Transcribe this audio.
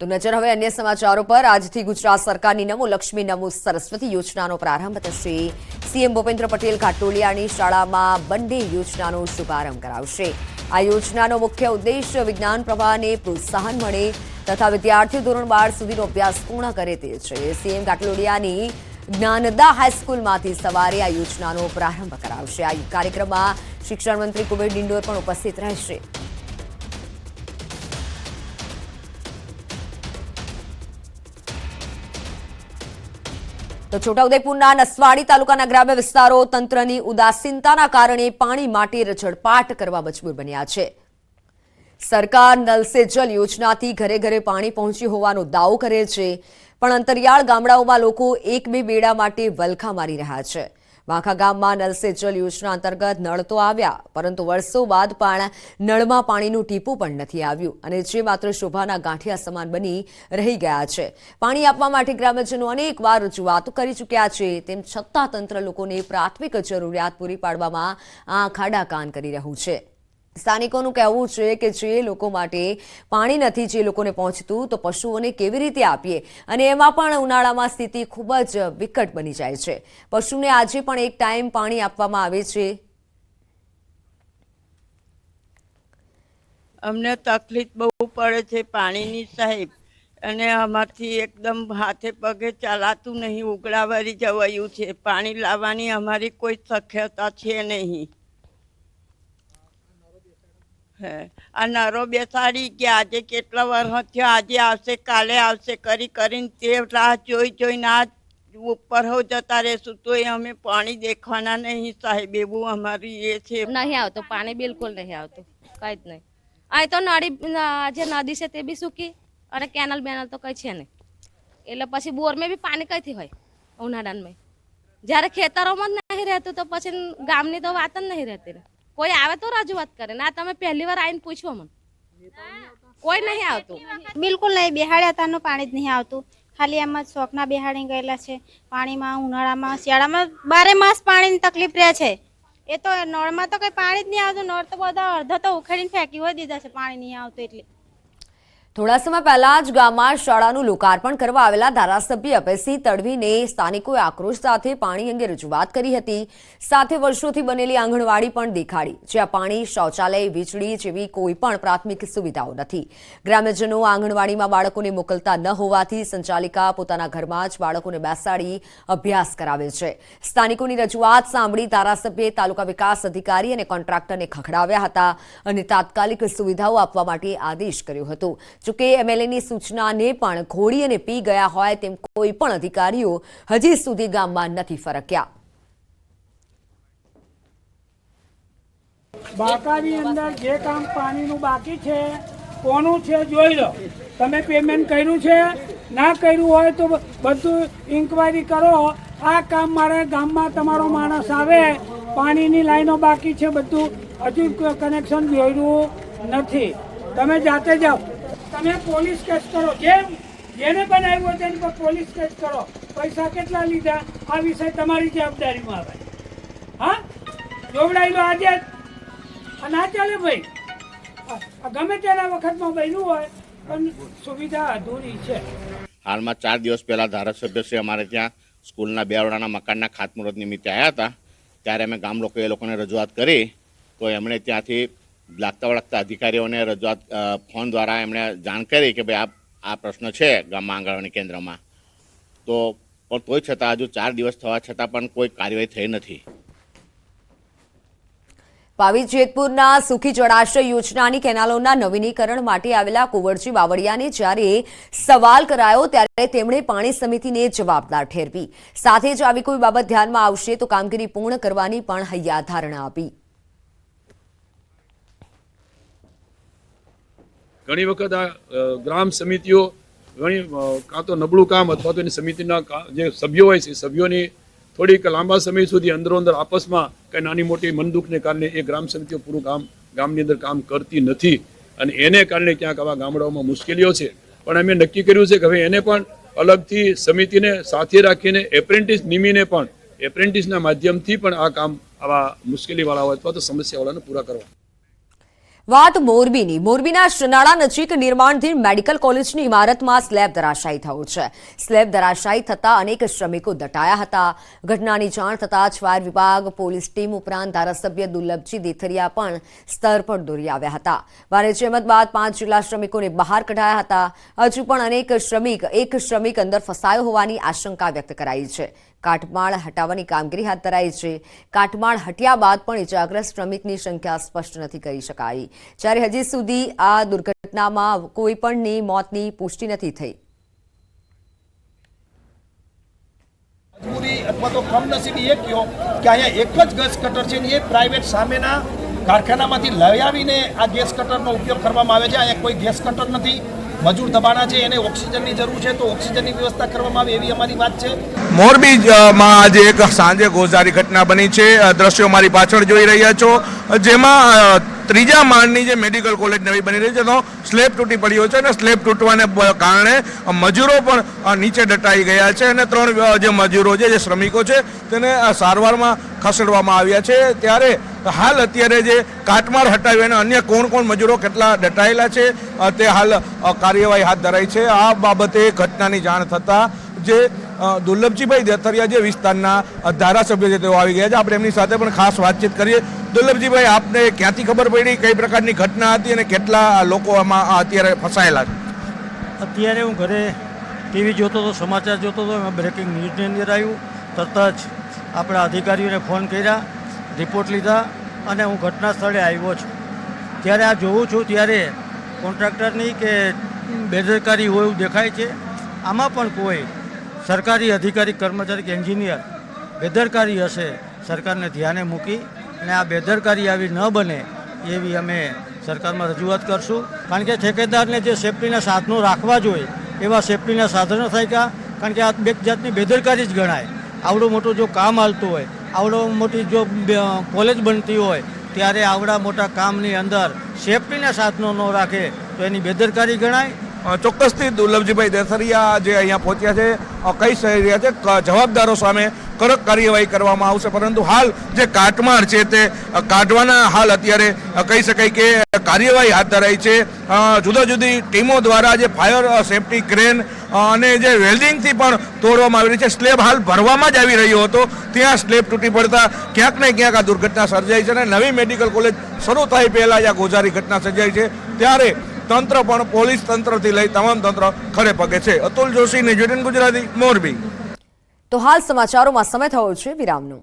તો નજર હવે અન્ય સમાચારો પર. આજથી ગુજરાત સરકારની નમો લક્ષ્મી, નમો સરસ્વતી યોજનાનો પ્રારંભ થશે. સીએમ ભૂપેન્દ્ર પટેલ ઘાટોલિયાની શાળામાં બંને યોજનાનો શુભારંભ કરાવશે. આ યોજનાનો મુખ્ય ઉદ્દેશ વિજ્ઞાન પ્રવાહને પ્રોત્સાહન મળે તથા વિદ્યાર્થીઓ ધોરણ બાર સુધીનો અભ્યાસ પૂર્ણ કરે તે છે. સીએમ ઘાટલોડિયાની જ્ઞાનદા હાઈસ્કૂલમાંથી સવારે આ યોજનાનો પ્રારંભ કરાવશે. આ કાર્યક્રમમાં શિક્ષણ મંત્રી કુબેર ડિંડોર પણ ઉપસ્થિત રહેશે. તો છોટાઉદેપુરના નસવાડી તાલુકાના ગ્રામ્ય વિસ્તારો તંત્રની ઉદાસીનતાના કારણે પાણી માટે રજડપાટ કરવા મજબૂર બન્યા છે. સરકાર નલ સે જલ યોજનાથી ઘરે ઘરે પાણી પહોંચ્યું હોવાનો દાવો કરે છે, પણ અંતરિયાળ ગામડાઓમાં લોકો એક બે બેડા માટે વલખા મારી રહ્યા છે. વાંખા ગામમાં નલ સે યોજના અંતર્ગત નળ તો આવ્યા, પરંતુ વર્ષો બાદ પણ નળમાં પાણીનું ટીપું પણ નથી આવ્યું અને જે માત્ર શોભાના ગાંઠિયા સમાન બની રહી ગયા છે. પાણી આપવા માટે ગ્રામ્યજનો અનેકવાર રજૂઆતો કરી ચૂક્યા છે, તેમ છતાં તંત્ર લોકોને પ્રાથમિક જરૂરિયાત પૂરી પાડવામાં આંખ આડા કાન કરી રહ્યું છે. સ્થાનિકોનું કહેવું છે કે જે લોકો માટે પાણી નથી, જે લોકોને પહોંચતું, તો પશુઓને કેવી રીતે આપીએ? અને એમાં પણ ઉનાળામાં સ્થિતિ ખૂબ જ વિકટ બની જાય છે. પશુને આજે પણ એક ટાઈમ પાણી આપવામાં આવે છે. અમને તકલીફ બહુ પડે છે પાણીની સાહેબ. અને અમારથી એકદમ હાથે પગે ચલાતું નહીં ઉગડાવારી જવાયું છે. પાણી લાવવાની અમારી કોઈ શક્યતા છે નહીં. આ નરો બેસાડી કે આજે કેટલા વર્ષ થયો આજે આવશે, કાલે આવશે, કરી કરીને તે રાહ જોઈ જોઈને આ ઉપર હો જતા રહેશું. તોય અમે પાણી દેખવાના નહીં સાહેબ. એવું અમારી એ છે. નહીં આવતું. પાણી બિલકુલ નહીં આવતું. કઈ જ નહીં. અહીં તો નળી જે નદી છે તે બી સૂકી અને કેનલ બેનલ તો કઈ છે નહીં. એટલે પછી બોરમાં બી પાણી કઈથી હોય? ઉનાળામાં. જ્યારે ખેતરોમાં જ નહીં રહેતું તો પછી ગામની તો વાત જ નહીં રહેતી કોઈ આવે તો રજૂઆત કરે. ના, તમે પહેલી વાર આવીને પૂછો મને. કોઈ નહીં આવતું. બિલકુલ નહીં બેહાડ્યા તારનું પાણી જ નહીં આવતું. ખાલી એમ જ શોખના બેહાડી ગયેલા છે. પાણીમાં, ઉનાળામાં, શિયાળામાં બારે માસ પાણીની તકલીફ રહે છે. એ તો નળમાં તો કઈ પાણી જ નહીં આવતું. નળ તો બધા અડધા તો ઉખેડીને ફેંકી હોય દીધા છે. પાણી નહીં આવતું એટલે. થોડા સમય પહેલા જ ગામમાં શાળાનું લોકાર્પણ કરવા આવેલા ધારાસભ્ય અભયસિંહ તડવીને સ્થાનિકોએ આક્રોશ સાથે પાણી અંગે રજૂઆત કરી હતી. સાથે વર્ષોથી બનેલી આંગણવાડી પણ દેખાડી. જ્યાં પાણી, શૌચાલય, વીજળી જેવી કોઈ પણ પ્રાથમિક સુવિધાઓ નથી. ગ્રામ્યજનો આંગણવાડીમાં બાળકોને મોકલતા ન હોવાથી સંચાલિકા પોતાના ઘરમાં જ બાળકોને બેસાડી અભ્યાસ કરાવે છે. સ્થાનિકોની રજૂઆત સાંભળી ધારાસભ્યએ તાલુકા વિકાસ અધિકારી અને કોન્ટ્રાક્ટરને ખખડાવ્યા હતા અને તાત્કાલિક સુવિધાઓ આપવા માટે આદેશ કર્યો હતો. જોકે એમએલએની સૂચનાને પણ ઘોડી અને પી ગયા હોય તેમ કોઈ પણ અધિકારીઓ હજી સુધી ગામમાં નથી ફરક્યા. બાકાની અંદર જે કામ પાણીનું બાકી છે, કોનું છે જોઈ લો. તમે પેમેન્ટ કર્યું છે, ના કર્યું હોય તો બધું ઇન્કવાયરી કરો. આ કામ મારે ગામમાં તમારો માણસ આવે, પાણીની લાઈનો બાકી છે બધું, હજુ કનેક્શન જોયું નથી. તમે જાતે જાઓ. તમે પોલીસ કેસ કરો. જેમ જેને બનાવ્યું હોય તેની પર પોલીસ કેસ કરો. પૈસા કેટલા લીધા? આ વિષય તમારી જવાબદારીમાં આવે. હા? જોવડાયેલો લો આજે. આ ના ચાલે ભાઈ. ગમે તેના વખતમાં બન્યું હોય, પણ સુવિધા અધૂરી છે. હાલમાં ચાર દિવસ પહેલા ધારાસભ્યશ્રી અમારે ત્યાં સ્કૂલના બેવડાના મકાનના ખાતમુહૂર્ત નિમિત્તે આવ્યા હતા. ત્યારે અમે ગામ લોકોએ એ લોકોને રજૂઆત કરી તો એમણે ત્યાંથી લાગતા વળગતા અધિકારીઓને રજૂઆત ફોન દ્વારા એમણે જાણ કરી કે ભાઈ આ આ પ્રશ્ન છે ગામમાં આંગણવાડી કેન્દ્રમાં. તો, પણ તોય છતાં હજુ ચાર દિવસ થવા છતાં પણ કોઈ કાર્યવાહી થઈ નથી. પાવી જેતપુરના સુખી જળાશય યોજનાની કેનાલોના નવીનીકરણ માટે આવેલા કુંવરજી બાવળિયાને જ્યારે સવાલ કરાયો ત્યારે તેમણે પાણી સમિતિને જવાબદાર ઠેરવી. સાથે જ આવી કોઈ બાબત ધ્યાનમાં આવશે તો કામગીરી પૂર્ણ કરવાની પણ હૈયાધારણા આપી. ઘણી વખત આ ગ્રામ સમિતિઓ ઘણી કાં તો નબળું કામ અથવા તો એની સમિતિના જે સભ્યો હોય છે સભ્યોની થોડીક લાંબા સમય સુધી અંદરો અંદર આપસમાં કંઈ નાની મોટી મનદુખને કારણે એ ગ્રામ સમિતિઓ પૂરું કામ ગામની અંદર કામ કરતી નથી. અને એને કારણે ક્યાંક આવા ગામડાઓમાં મુશ્કેલીઓ છે. પણ અમે નક્કી કર્યું છે કે હવે એને પણ અલગથી સમિતિને સાથે રાખીને એપ્રેન્ટિસ નિમીને પણ, એપ્રેન્ટિસના માધ્યમથી પણ આ કામ આવા મુશ્કેલીવાળા હોય અથવા તો સમસ્યાવાળાને પૂરા કરવા. વાત મોરબીની. મોરબીના શનાળા નજીક નિર્માણધીન મેડિકલ કોલેજની ઇમારતમાં સ્લેબ ધરાશાયી થયો છે. સ્લેબ ધરાશાયી થતા અનેક શ્રમિકો દટાયા હતા. ઘટનાની જાણ થતાં જ ફાયર વિભાગ, પોલીસ ટીમ ઉપરાંત ધારાસભ્ય દુર્લભજી દેથરિયા પણ સ્થળ પર દોરી આવ્યા હતા. ભારે જહેમત બાદ પાંચ જેટલા શ્રમિકોને બહાર કઢાયા હતા. હજુ પણ અનેક શ્રમિક, એક શ્રમિક અંદર ફસાયો હોવાની આશંકા વ્યક્ત કરાઈ છે. કાટમાળ હટાવવાની કામગીરી હાથ ધરાઈ છે. કાટમાળ હટ્યા બાદ પણ ઇજાગ્રસ્ત શ્રમિકની સંખ્યા સ્પષ્ટ નથી કરી શકાઈ. જ્યારે હજી સુધી આ દુર્ઘટનામાં કોઈ પણની મોતની પુષ્ટિ નથી થઈ. મજબૂરી અથવા તો કમનસીબી એ કહો કે અહીંયા એક જ ગેસ કટર છે ને એ પ્રાઇવેટ સામેના કારખાનામાંથી લઈ આવીને આ ગેસ કટરનો ઉપયોગ કરવામાં આવે છે. અહીંયા કોઈ ગેસ કટર નથી. મજૂર દબાણા છે, એને ઓક્સિજનની જરૂર છે, તો ઓક્સિજનની વ્યવસ્થા કરવામાં આવે એવી અમારી વાત છે. મોરબીમાં આજે એક સાંજે ગોઝારી ઘટના બની છે. દ્રશ્યો મારી પાછળ જોઈ રહ્યા છો. જેમાં ત્રીજા માળની જે મેડિકલ કોલેજ નવી બની રહી છે તેનો સ્લેબ તૂટી પડ્યો છે અને સ્લેબ તૂટવાને કારણે મજૂરો પણ નીચે દટાઈ ગયા છે અને ત્રણ જે મજૂરો છે, જે શ્રમિકો છે, તેને સારવારમાં ખસેડવામાં આવ્યા છે. ત્યારે હાલ અત્યારે જે કાટમાળ હટાવી અને અન્ય કોણ કોણ મજૂરો કેટલા દટાયેલા છે તે હાલ કાર્યવાહી હાથ ધરાઈ છે. આ બાબતે ઘટનાની જાણ થતાં જે દુર્લભજીભાઈ દેથરિયા જે વિસ્તારના ધારાસભ્ય છે, તેઓ આવી ગયા છે. આપણે એમની સાથે પણ ખાસ વાતચીત કરીએ. દુર્લભજીભાઈ, આપને ક્યાંથી ખબર પડી કઈ પ્રકારની ઘટના હતી અને કેટલા લોકો આમાં અત્યારે ફસાયેલા છે? અત્યારે હું ઘરે ટીવી જોતો હતો, સમાચાર જોતો હતો, એમાં બ્રેકિંગ ન્યૂઝની અંદર આવ્યું. તરત જ આપણા અધિકારીઓને ફોન કર્યા. રિપોર્ટ લીધા અને હું ઘટના સ્થળે આવ્યો છું. ત્યારે આ જોઉં છું ત્યારે કોન્ટ્રાક્ટરની કે બેદરકારી હોય એવું દેખાય છે. આમાં પણ કોઈ સરકારી અધિકારી, કર્મચારી કે એન્જિનિયર બેદરકારી હશે સરકારને ધ્યાને મૂકી અને આ બેદરકારી આવી ન બને એવી અમે સરકારમાં રજૂઆત કરશું. કારણ કે ઠેકેદારને જે સેફ્ટીના સાધનો રાખવા જોઈએ, એવા સેફ્ટીના સાધનો થાય કારણ કે આ બે જાતની બેદરકારી જ ગણાય. આવડું મોટું જો કામ હાલતું હોય આવડો મોટી જો કોલેજ બનતી હોય, ત્યારે આવડા મોટા કામની અંદર સેફટીના સાધનો ન રાખે, તો એની બેદરકારી ગણાય. ચોક્કસથી દુર્લભજીભાઈ દેથરિયા જે અહીંયા પહોંચ્યા છે કઈ કહી રહ્યા છે જવાબદારો સામે કડક કાર્યવાહી કરવામાં આવશે. પરંતુ હાલ જે કાટમાળ છે તે કાઢવાના હાલ અત્યારે કહી શકાય કે કાર્યવાહી હાથ ધરાઈ છે. જુદા જુદી ટીમો દ્વારા જે ફાયર સેફટી ક્રેન અને જે વેલ્ડિંગથી પણ તોડવામાં આવી રહી છે. સ્લેબ હાલ ભરવામાં જ આવી રહ્યો હતો. ત્યાં સ્લેબ તૂટી પડતા ક્યાંક ને ક્યાંક આ દુર્ઘટના સર્જાઈ છે અને નવી મેડિકલ કોલેજ શરૂ થાય પહેલાં જ આ ગોઝારી ઘટના સર્જાઈ છે. ત્યારે તંત્ર પણ પોલીસ તંત્રથી લઈ તમામ તંત્ર ખરે પગે છે. Atul Joshi news eighteen Gujarati, Morbi. તો હાલ સમાચારોમાં સમય થયો છે વિરામનો.